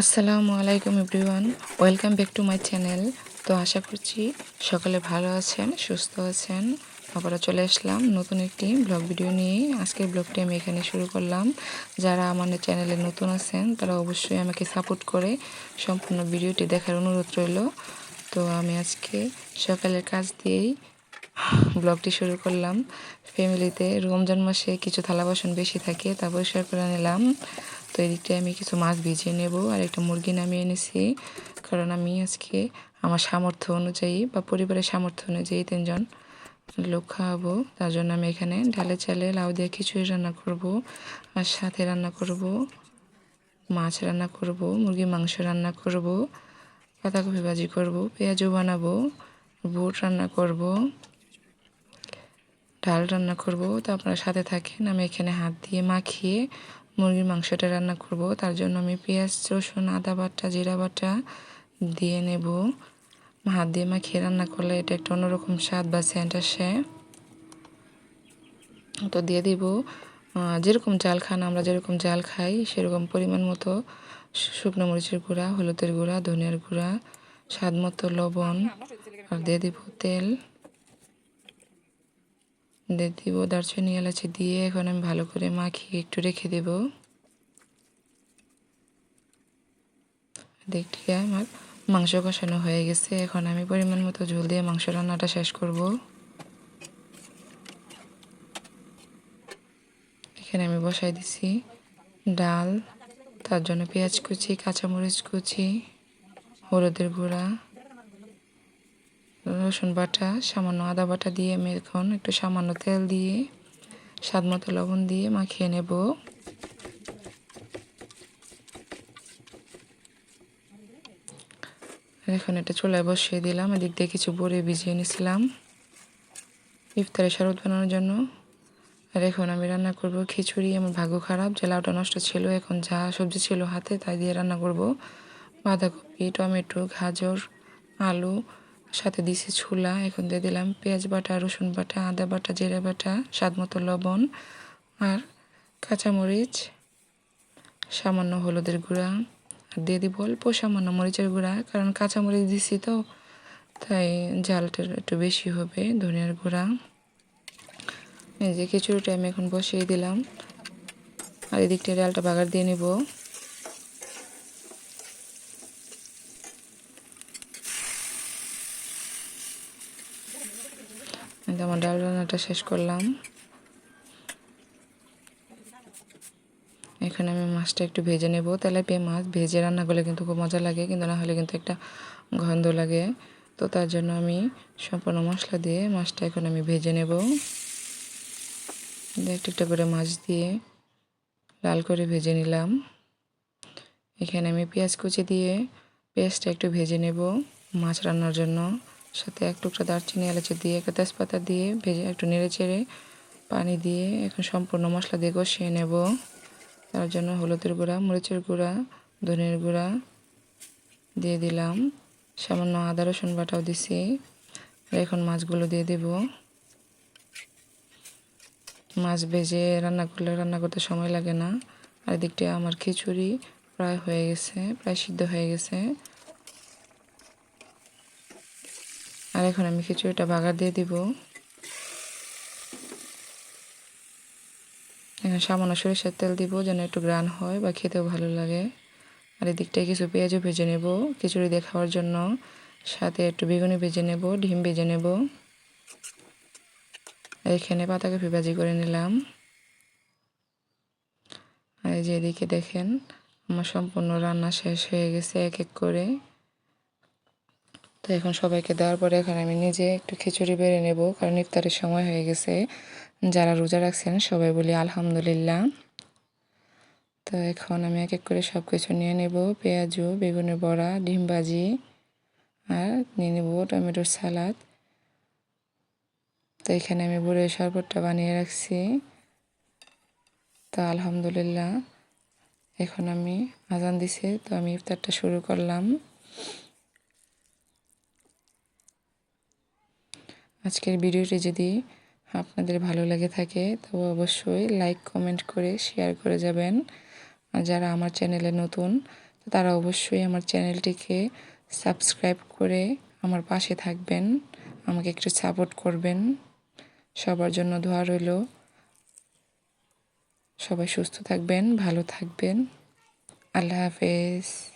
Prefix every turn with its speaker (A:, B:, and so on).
A: আসসালামু আলাইকুম everyone. Welcome back to my channel. তো আশা করছি সকলে ভালো আছেন, সুস্থ আছেন। আবারও চলে আসলাম নতুন একটি ব্লগ ভিডিও নিয়ে। আজকের ব্লগটি আমি এখানে শুরু করলাম। যারা আমার চ্যানেলে নতুন আছেন, তারা অবশ্যই আমাকে সাপোর্ট করে সম্পূর্ণ ভিডিওটি দেখার অনুরোধ রইল। তো আমি আজকে সকালের কাজ দিয়েই ব্লগটি শুরু করলাম। ফ্যামিলিতে রমজান মাসে কিছু থালা বাসন বেশি থাকে, তা পরিষ্কার করে নিলাম। তো এদিকটায় আমি কিছু মাছ ভিজিয়ে নেব আর একটা মুরগি নামিয়ে এনেছি। কারণ আমি আজকে আমার সামর্থ্য অনুযায়ী বা পরিবারের সামর্থ্য অনুযায়ী তিনজন লোক খাওয়াবো তার জন্য আমি এখানে ডালে চালে লাউ দিয়ে খিচুড়ি রান্না করব আর সাথে রান্না করব মাছ রান্না করব মুরগি মাংস রান্না করব, পাতাকপি ভাজি করব, পেঁয়াজও বানাবো, বুট রান্না করব, ডাল রান্না করব। তো আপনারা সাথে থাকেন, আমি এখানে হাত দিয়ে মাখিয়ে মুরগির মাংসটা রান্না করব। তার জন্য আমি পেঁয়াজ, রসুন, আদা বাটা, জিরা বাটা দিয়ে নেব। হাত দিয়ে মাখিয়ে রান্না করলে এটা একটা অন্যরকম স্বাদ বা সেন্ট আসে। তো দিয়ে দিব যেরকম জাল খান, আমরা যেরকম জাল খাই, সেরকম পরিমাণ মতো শুকনো মরিচের গুঁড়া, হলুদের গুঁড়া, ধনিয়ার গুঁড়া, স্বাদ মতো লবণ, আর দিয়ে দিব তেল। দিয়ে দিব দারচিনি, এলাচি দিয়ে এখন আমি ভালো করে মাখিয়ে একটু রেখে দেব। দেখি আমার মাংস কষানো হয়ে গেছে। এখন আমি পরিমাণ মতো ঝোল দিয়ে মাংস রান্নাটা শেষ করব। এখানে আমি বসাই দিছি ডাল, তার জন্য পেঁয়াজ কুচি, কাঁচামরিচ কুচি, হলুদের গুঁড়া, রসুন বাটা, সামান্য আদা বাটা দিয়ে আমি এখন একটু সামান্য তেল দিয়ে স্বাদ মতো লবণ দিয়ে মাখিয়ে নেব। এখন এটা চুলায় বসিয়ে দিলাম, এদিক দিয়ে কিছু বড়ি ভিজিয়ে নিয়েছিলাম ইফতারে শরবত বানানোর জন্য। আর এখন আমি রান্না করব খিচুড়ি, আমার ভাগ্য খারাপ, যে লাউটা নষ্ট ছিল, এখন যা সবজি ছিল হাতে তাই দিয়ে রান্না করব। বাঁধাকপি, টমেটো, গাজর, আলু, সাথে দিছি ছোলা, এখন দিয়ে দিলাম পেঁয়াজ বাটা, রসুন বাটা, আদা বাটা, জিরা বাটা, স্বাদ মতো লবণ আর কাঁচামরিচ, সামান্য হলুদের গুঁড়া। আর দিয়ে দিব অল্প সামান্য মরিচের গুঁড়া, কারণ কাঁচামরিচ দিছি তো, তাই ঝালটা একটু বেশি হবে, ধনিয়ার গুঁড়া। এই যে খিচুড়িটা আমি এখন বসিয়ে দিলাম। আর এদিকটা ডালটা বাগার দিয়ে নিব। আমার ডাল রান্নাটা শেষ করলাম। এখানে আমি মাছটা একটু ভেজে নেব। তাহলে তেলাপিয়া মাছ, ভেজে রান্না করলে কিন্তু খুব মজা লাগে, কিন্তু না হলে কিন্তু একটা গন্ধ লাগে। তো তার জন্য আমি সম্পূর্ণ মশলা দিয়ে মাছটা এখন আমি ভেজে নেব। একটা একটা করে মাছ দিয়ে লাল করে ভেজে নিলাম। এখানে আমি পেঁয়াজ কুচি দিয়ে পেঁয়াজটা একটু ভেজে নেব মাছ রান্নার জন্য। সাথে এক টুকরা দারচিনি, এলাচি দিয়ে একটা তেজপাতা দিয়ে ভেজে একটু নেড়ে চেড়ে পানি দিয়ে এখন সম্পূর্ণ মশলা দিয়ে কষিয়ে নেব। তার জন্য হলুদের গুঁড়া, মরিচের গুঁড়া, ধনের গুঁড়া দিয়ে দিলাম। সামান্য আদা, রসুন বাটাও দিছি। এখন মাছগুলো দিয়ে দেব। মাছ ভেজে রান্না করলে রান্না করতে সময় লাগে না। আর এদিকটা আমার খিচুড়ি প্রায় হয়ে গেছে, প্রায় সিদ্ধ হয়ে গেছে। আর এখন আমি খিচুড়িটা বাগার দিয়ে দিব। এখন সামান্য সরিষার তেল দিব যেন একটু গ্রান হয় বা খেতেও ভালো লাগে। আর এদিকটায় কিছু পেঁয়াজও ভেজে নেব। খিচুড়ি দিয়ে জন্য সাথে একটু বেগুনি ভেজে নেব, ডিম ভেজে নেব। এখানে পাতাকপি ভাজি করে নিলাম। আর এই যে এদিকে দেখেন, আমার সম্পূর্ণ রান্না শেষ হয়ে গেছে এক এক করে। তো এখন সবাইকে দেওয়ার পরে এখন আমি নিজে একটু খিচুড়ি বেড়ে নেব, কারণ ইফতারের সময় হয়ে গেছে। যারা রোজা রাখছেন, সবাই বলি আলহামদুলিল্লাহ। তো এখন আমি এক এক করে সব কিছু নিয়ে নেব। পেঁয়াজু, বেগুনের বড়া, ডিম ভাজি আর নিয়ে নেব টমেটোর সালাদ। তো এখানে আমি বুড়ের শরবতটা বানিয়ে রাখছি। তো আলহামদুলিল্লাহ, এখন আমি আজান দিছে, তো আমি ইফতারটা শুরু করলাম। আজকের ভিডিওটি যদি আপনাদের ভালো লেগে থাকে তবে অবশ্যই লাইক কমেন্ট করে শেয়ার করে যাবেন। আর যারা আমার চ্যানেলে নতুন তারা অবশ্যই আমার চ্যানেলটিকে সাবস্ক্রাইব করে আমার পাশে থাকবেন, আমাকে একটু সাপোর্ট করবেন। সবার জন্য দোয়া রইল। সবাই সুস্থ থাকবেন, ভালো থাকবেন। আল্লাহ হাফেজ।